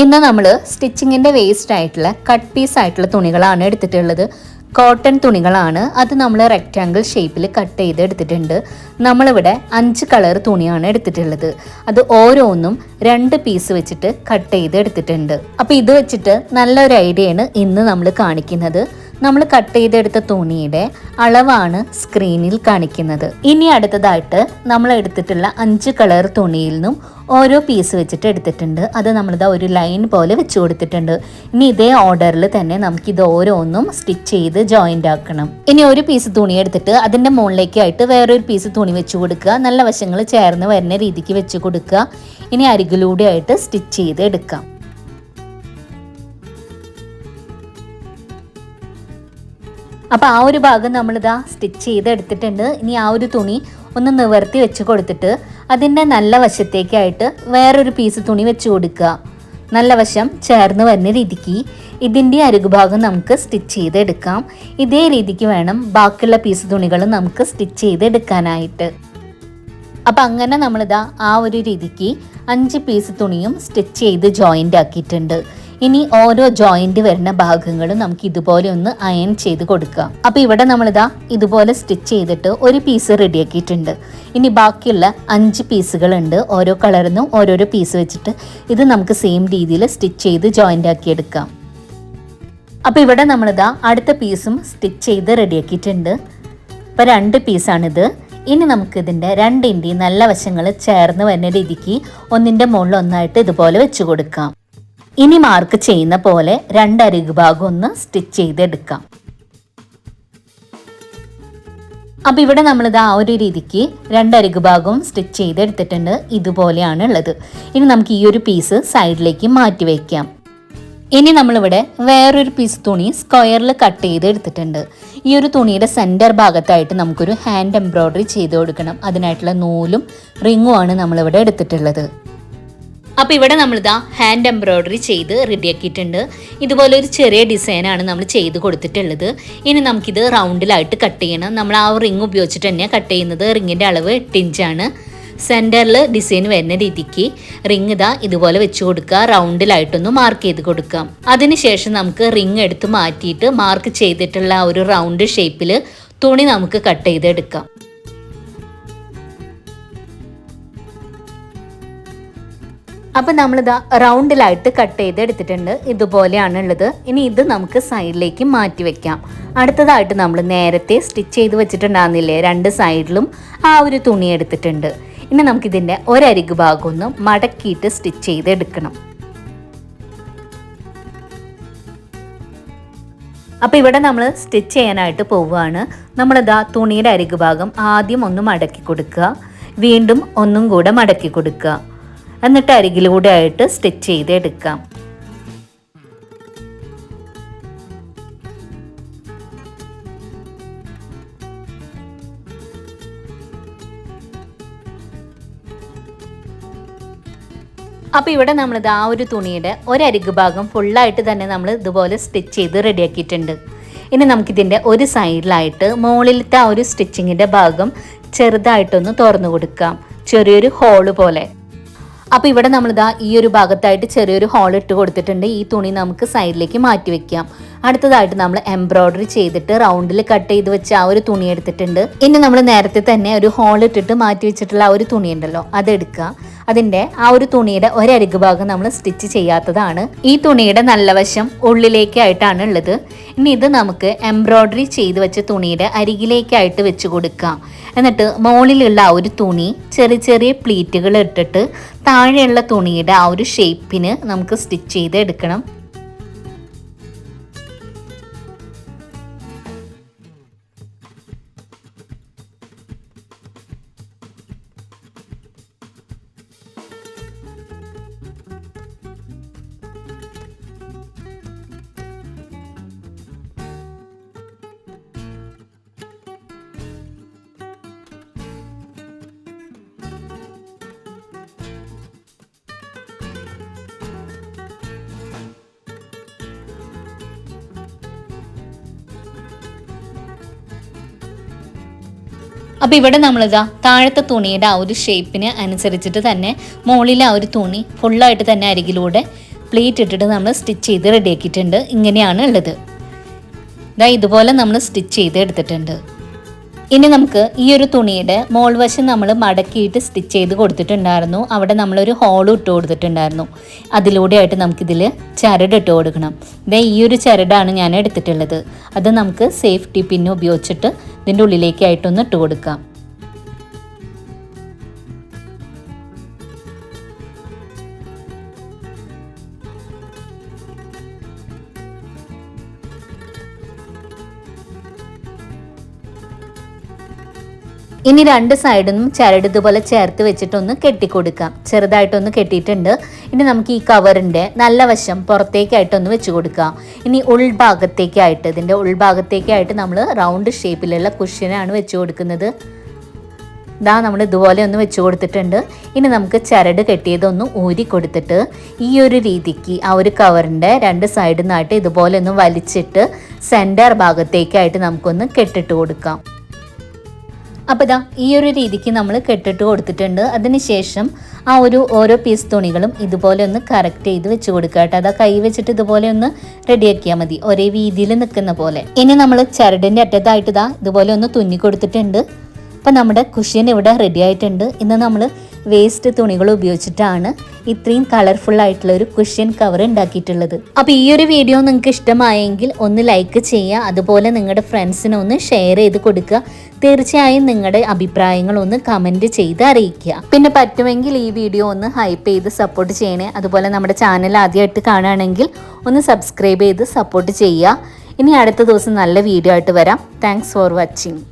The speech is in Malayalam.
ഇന്ന് നമ്മൾ സ്റ്റിച്ചിങ്ങിന്റെ വേസ്റ്റ് ആയിട്ടുള്ള കട്ട് പീസ് ആയിട്ടുള്ള തുണികളാണ് എടുത്തിട്ടുള്ളത്. കോട്ടൺ തുണികളാണ്. അത് നമ്മൾ റെക്റ്റാങ്കിൾ ഷേപ്പിൽ കട്ട് ചെയ്ത് എടുത്തിട്ടുണ്ട്. നമ്മളിവിടെ അഞ്ച് കളർ തുണിയാണ് എടുത്തിട്ടുള്ളത്. അത് ഓരോന്നും രണ്ട് പീസ് വെച്ചിട്ട് കട്ട് ചെയ്ത് എടുത്തിട്ടുണ്ട്. അപ്പോൾ ഇത് വെച്ചിട്ട് നല്ലൊരു ഐഡിയയാണ് ഇന്ന് നമ്മൾ കാണിക്കുന്നത്. നമ്മൾ കട്ട് ചെയ്തെടുത്ത തുണിയുടെ അളവാണ് സ്ക്രീനിൽ കാണിക്കുന്നത്. ഇനി അടുത്തതായിട്ട് നമ്മൾ എടുത്തിട്ടുള്ള അഞ്ച് കളർ തുണിയിൽ നിന്നും ഓരോ പീസ് വെച്ചിട്ട് എടുത്തിട്ടുണ്ട്. അത് നമ്മളിതാ ഒരു ലൈൻ പോലെ വെച്ച് കൊടുത്തിട്ടുണ്ട്. ഇനി ഇതേ ഓർഡറിൽ തന്നെ നമുക്ക് ഇത് ഓരോന്നും സ്റ്റിച്ച് ചെയ്ത് ജോയിന്റ് ആക്കണം. ഇനി ഒരു പീസ് തുണി എടുത്തിട്ട് അതിന്റെ മുകളിലേക്കായിട്ട് വേറൊരു പീസ് തുണി വെച്ച് കൊടുക്കുക. നല്ല വശങ്ങൾ ചേർന്ന് വരുന്ന രീതിക്ക് വെച്ച് കൊടുക്കുക. ഇനി അരികിലൂടെ ആയിട്ട് സ്റ്റിച്ച് ചെയ്ത് എടുക്കാം. അപ്പോൾ ആ ഒരു ഭാഗം നമ്മളിതാ സ്റ്റിച്ച് ചെയ്തെടുത്തിട്ടുണ്ട്. ഇനി ആ ഒരു തുണി ഒന്ന് നിവർത്തി വെച്ച് കൊടുത്തിട്ട് അതിന്റെ നല്ല വശത്തേക്കായിട്ട് വേറൊരു പീസ് തുണി വെച്ച് കൊടുക്കുക. നല്ല വശം ചേർന്ന് വരുന്ന രീതിക്ക് ഇതിന്റെ അരുകുഭാഗം നമുക്ക് സ്റ്റിച്ച് ചെയ്തെടുക്കാം. ഇതേ രീതിക്ക് വേണം ബാക്കിയുള്ള പീസ് തുണികൾ നമുക്ക് സ്റ്റിച്ച് ചെയ്തെടുക്കാനായിട്ട്. അപ്പം അങ്ങനെ നമ്മളിതാ ആ ഒരു രീതിക്ക് അഞ്ച് പീസ് തുണിയും സ്റ്റിച്ച് ചെയ്ത് ജോയിന്റ് ആക്കിയിട്ടുണ്ട്. ഇനി ഓരോ ജോയിന്റ് വരുന്ന ഭാഗങ്ങളും നമുക്ക് ഇതുപോലെ ഒന്ന് അയൺ ചെയ്ത് കൊടുക്കാം അപ്പോൾ ഇവിടെ നമ്മളിതാ ഇതുപോലെ സ്റ്റിച്ച് ചെയ്തിട്ട് ഒരു പീസ് റെഡിയാക്കിയിട്ടുണ്ട് ഇനി ബാക്കിയുള്ള അഞ്ച് പീസുകൾ ഉണ്ട്. ഓരോ കളറിനും ഓരോരോ പീസ് വെച്ചിട്ട് ഇത് നമുക്ക് സെയിം രീതിയിൽ സ്റ്റിച്ച് ചെയ്ത് ജോയിന്റ് ആക്കി എടുക്കാം. അപ്പോൾ ഇവിടെ നമ്മളിതാ അടുത്ത പീസും സ്റ്റിച്ച് ചെയ്ത് റെഡിയാക്കിയിട്ടുണ്ട് ഇപ്പൊ രണ്ട് പീസാണിത് ഇനി നമുക്ക് ഇതിന്റെ രണ്ടിന്റെയും നല്ല വശങ്ങൾ ചേർന്ന് വരുന്ന രീതിക്ക് ഒന്നിന്റെ മുകളിൽ ഒന്നായിട്ട് ഇതുപോലെ വെച്ച് കൊടുക്കാം. ഇനി മാർക്ക് ചെയ്യുന്ന പോലെ രണ്ടരികു ഭാഗം ഒന്ന് സ്റ്റിച്ച് ചെയ്തെടുക്കാം. അപ്പം ഇവിടെ നമ്മളിത് ആ ഒരു രീതിക്ക് രണ്ടരികു ഭാഗവും സ്റ്റിച്ച് ചെയ്തെടുത്തിട്ടുണ്ട്. ഇതുപോലെയാണ് ഉള്ളത്. ഇനി നമുക്ക് ഈ ഒരു പീസ് സൈഡിലേക്ക് മാറ്റി വയ്ക്കാം ഇനി നമ്മളിവിടെ വേറൊരു പീസ് തുണി സ്ക്വയറിൽ കട്ട് ചെയ്തെടുത്തിട്ടുണ്ട്. ഈ ഒരു തുണിയുടെ സെന്റർ ഭാഗത്തായിട്ട് നമുക്കൊരു ഹാൻഡ് എംബ്രോയ്ഡറി ചെയ്ത് കൊടുക്കണം. അതിനായിട്ടുള്ള നൂലും റിങ്ങുമാണ് നമ്മളിവിടെ എടുത്തിട്ടുള്ളത്. അപ്പോൾ ഇവിടെ നമ്മളിതാ ഹാൻഡ് എംബ്രോയ്ഡറി ചെയ്ത് റെഡിയാക്കിയിട്ടുണ്ട് ഇതുപോലെ ഒരു ചെറിയ ഡിസൈനാണ് നമ്മൾ ചെയ്ത് കൊടുത്തിട്ടുള്ളത്. ഇനി നമുക്കിത് റൗണ്ടിലായിട്ട് കട്ട് ചെയ്യണം. നമ്മൾ ആ റിങ് ഉപയോഗിച്ചിട്ട് തന്നെയാണ് കട്ട് ചെയ്യുന്നത്. റിങ്ങിന്റെ അളവ് എട്ട് ഇഞ്ചാണ് സെന്ററിൽ ഡിസൈൻ വരുന്ന രീതിക്ക് റിങ് ഇതാ ഇതുപോലെ വെച്ച് കൊടുക്കുക. റൗണ്ടിലായിട്ടൊന്ന് മാർക്ക് ചെയ്ത് കൊടുക്കാം അതിനുശേഷം നമുക്ക് റിങ് എടുത്ത് മാറ്റിയിട്ട് മാർക്ക് ചെയ്തിട്ടുള്ള ആ ഒരു റൗണ്ട് ഷേപ്പിൽ തുണി നമുക്ക് കട്ട് ചെയ്തെടുക്കാം. അപ്പം നമ്മളിത് റൗണ്ടിലായിട്ട് കട്ട് ചെയ്ത് എടുത്തിട്ടുണ്ട് ഇതുപോലെയാണ് ഉള്ളത് ഇനി ഇത് നമുക്ക് സൈഡിലേക്ക് മാറ്റി വെക്കാം. അടുത്തതായിട്ട് നമ്മൾ നേരത്തെ സ്റ്റിച്ച് ചെയ്ത് വെച്ചിട്ടുണ്ടാകുന്നില്ലേ രണ്ട് സൈഡിലും ആ ഒരു തുണി എടുത്തിട്ടുണ്ട്. ഇനി നമുക്കിതിന്റെ ഒരരികു ഭാഗം ഒന്ന് മടക്കിയിട്ട് സ്റ്റിച്ച് ചെയ്ത് എടുക്കണം അപ്പോൾ ഇവിടെ നമ്മൾ സ്റ്റിച്ച് ചെയ്യാനായിട്ട് പോവുകയാണ്. നമ്മളിതാ തുണിയുടെ അരിക് ഭാഗം ആദ്യം ഒന്ന് മടക്കി കൊടുക്കുക. വീണ്ടും ഒന്നും കൂടെ മടക്കി കൊടുക്കുക. എന്നിട്ട് അരികിലൂടെ ആയിട്ട് സ്റ്റിച്ച് ചെയ്തെടുക്കാം. അപ്പോൾ ഇവിടെ നമ്മളിത് ആ ഒരു തുണിയുടെ ഒരരികു ഭാഗം ഫുള്ളായിട്ട് തന്നെ നമ്മൾ ഇതുപോലെ സ്റ്റിച്ച് ചെയ്ത് റെഡിയാക്കിയിട്ടുണ്ട് ഇനി നമുക്കിതിന്റെ ഒരു സൈഡിലായിട്ട് മുകളിലത്തെ ആ ഒരു സ്റ്റിച്ചിങ്ങിന്റെ ഭാഗം ചെറുതായിട്ടൊന്ന് തുറന്നു കൊടുക്കാം. ചെറിയൊരു ഹോൾ പോലെ. അപ്പോൾ ഇവിടെ നമ്മളിതാ ഈ ഒരു ഭാഗത്തായിട്ട് ചെറിയൊരു ഹോൾ ഇട്ട് കൊടുത്തിട്ടുണ്ട്. ഈ തുണി നമുക്ക് സൈഡിലേക്ക് മാറ്റി വെക്കാം. അടുത്തതായിട്ട് നമ്മൾ എംബ്രോയ്ഡറി ചെയ്തിട്ട് റൗണ്ടിൽ കട്ട് ചെയ്ത് വെച്ച ആ ഒരു തുണി എടുത്തിട്ടുണ്ട്. ഇനി നമ്മൾ നേരത്തെ തന്നെ ഒരു ഹോൾ ഇട്ടിട്ട് മാറ്റി വെച്ചിട്ടുള്ള ആ ഒരു തുണി ഉണ്ടല്ലോ അതെടുക്കുക അതിന്റെ ആ ഒരു തുണിയുടെ ഒരരുക് ഭാഗം നമ്മൾ സ്റ്റിച്ച് ചെയ്യാത്തതാണ്. ഈ തുണിയുടെ നല്ല വശം ഉള്ളിലേക്കായിട്ടാണ് ഉള്ളത്. ഇനി ഇത് നമുക്ക് എംബ്രോയ്ഡറി ചെയ്ത് വെച്ച തുണിയുടെ അരികിലേക്കായിട്ട് വെച്ച് കൊടുക്കാം എന്നിട്ട് മുകളിലുള്ള ആ ഒരു തുണി ചെറിയ ചെറിയ പ്ലീറ്റുകൾ ഇട്ടിട്ട് താഴെയുള്ള തുണിയുടെ ആ ഒരു ഷേപ്പിന് നമുക്ക് സ്റ്റിച്ച് ചെയ്ത് എടുക്കണം. അപ്പോൾ ഇവിടെ നമ്മളിതാ താഴത്തെ തുണിയുടെ ആ ഒരു ഷേപ്പിന് അനുസരിച്ചിട്ട് തന്നെ മുകളിലെ ആ ഒരു തുണി ഫുള്ളായിട്ട് തന്നെ അരികിലൂടെ പ്ലേറ്റ് ഇട്ടിട്ട് നമ്മൾ സ്റ്റിച്ച് ചെയ്ത് റെഡിയാക്കിയിട്ടുണ്ട് ഇങ്ങനെയാണ് ഉള്ളത്. ഇതാ ഇതുപോലെ നമ്മൾ സ്റ്റിച്ച് ചെയ്ത് എടുത്തിട്ടുണ്ട്. ഇനി നമുക്ക് ഈ ഒരു തുണിയുടെ മോൾ വശം നമ്മൾ മടക്കിയിട്ട് സ്റ്റിച്ച് ചെയ്ത് കൊടുത്തിട്ടുണ്ടായിരുന്നു. അവിടെ നമ്മളൊരു ഹോൾ ഇട്ട് കൊടുത്തിട്ടുണ്ടായിരുന്നു. അതിലൂടെ ആയിട്ട് നമുക്കിതിൽ ചരട് ഇട്ട് കൊടുക്കണം. ഇതേ ഈ ഒരു ചരടാണ് ഞാൻ എടുത്തിട്ടുള്ളത്. അത് നമുക്ക് സേഫ്റ്റി പിന്ന് ഉപയോഗിച്ചിട്ട് ഇതിന്റെ ഉള്ളിലേക്കായിട്ടൊന്ന് ഇട്ട് കൊടുക്കാം. ഇനി രണ്ട് സൈഡിലും ചരട് ഇതുപോലെ ചേർത്ത് വെച്ചിട്ടൊന്ന് കെട്ടിക്കൊടുക്കാം. ചെറുതായിട്ടൊന്ന് കെട്ടിയിട്ടുണ്ട്. ഇനി നമുക്ക് ഈ കവറിന്റെ നല്ല വശം പുറത്തേക്കായിട്ടൊന്ന് വെച്ച് കൊടുക്കാം. ഇനി ഉൾഭാഗത്തേക്കായിട്ട് ഇതിന്റെ ഉൾഭാഗത്തേക്കായിട്ട് നമ്മൾ റൗണ്ട് ഷേപ്പിലുള്ള കുഷ്യനാണ് വെച്ച് കൊടുക്കുന്നത്. ഇതാ നമ്മൾ ഇതുപോലെ ഒന്ന് വെച്ച് കൊടുത്തിട്ടുണ്ട്. ഇനി നമുക്ക് ചരട് കെട്ടിയതൊന്ന് ഊരി കൊടുത്തിട്ട് ഈ ഒരു രീതിക്ക് ആ ഒരു കവറിന്റെ രണ്ട് സൈഡിൽ നിന്നായിട്ട് ഇതുപോലെ ഒന്ന് വലിച്ചിട്ട് സെന്റർ ഭാഗത്തേക്കായിട്ട് നമുക്കൊന്ന് കെട്ടിട്ട് കൊടുക്കാം. അപ്പോൾ ഇതാ ഈ ഒരു രീതിക്ക് നമ്മൾ കെട്ടിട്ട് കൊടുത്തിട്ടുണ്ട്. അതിനുശേഷം ആ ഒരു ഓരോ പീസ് തുണികളും ഇതുപോലെ ഒന്ന് കറക്റ്റ് ചെയ്ത് വെച്ച് കൊടുക്കുക കേട്ടോ. അതാ കൈ വെച്ചിട്ട് ഇതുപോലെ ഒന്ന് റെഡിയാക്കിയാൽ മതി. ഒരേ വീതിയിൽ നിൽക്കുന്ന പോലെ. ഇനി നമ്മൾ ചരടിന്റെ അറ്റത്തായിട്ട് ഇതാ ഇതുപോലെ ഒന്ന് തുന്നി കൊടുത്തിട്ടുണ്ട്. അപ്പം നമ്മുടെ കുഷ്യൻ ഇവിടെ റെഡി ആയിട്ടുണ്ട്. ഇന്ന് നമ്മൾ വേസ്റ്റ് തുണികൾ ഉപയോഗിച്ചിട്ടാണ് ഇത്രയും കളർഫുൾ ആയിട്ടുള്ള ഒരു കുഷ്യൻ കവർ ഉണ്ടാക്കിയിട്ടുള്ളത്. അപ്പോൾ ഈ ഒരു വീഡിയോ നിങ്ങൾക്ക് ഇഷ്ടമായെങ്കിൽ ഒന്ന് ലൈക്ക് ചെയ്യുക അതുപോലെ നിങ്ങളുടെ ഫ്രണ്ട്സിനെ ഒന്ന് ഷെയർ ചെയ്ത് കൊടുക്കുക. തീർച്ചയായും നിങ്ങളുടെ അഭിപ്രായങ്ങൾ ഒന്ന് കമന്റ് ചെയ്ത് അറിയിക്കുക. പിന്നെ പറ്റുമെങ്കിൽ ഈ വീഡിയോ ഒന്ന് ഹൈപ്പ് ചെയ്ത് സപ്പോർട്ട് ചെയ്യണേ. അതുപോലെ നമ്മുടെ ചാനൽ ആദ്യമായിട്ട് കാണുകയാണെങ്കിൽ ഒന്ന് സബ്സ്ക്രൈബ് ചെയ്ത് സപ്പോർട്ട് ചെയ്യുക. ഇനി അടുത്ത ദിവസം നല്ല വീഡിയോ ആയിട്ട് വരാം. Thanks for watching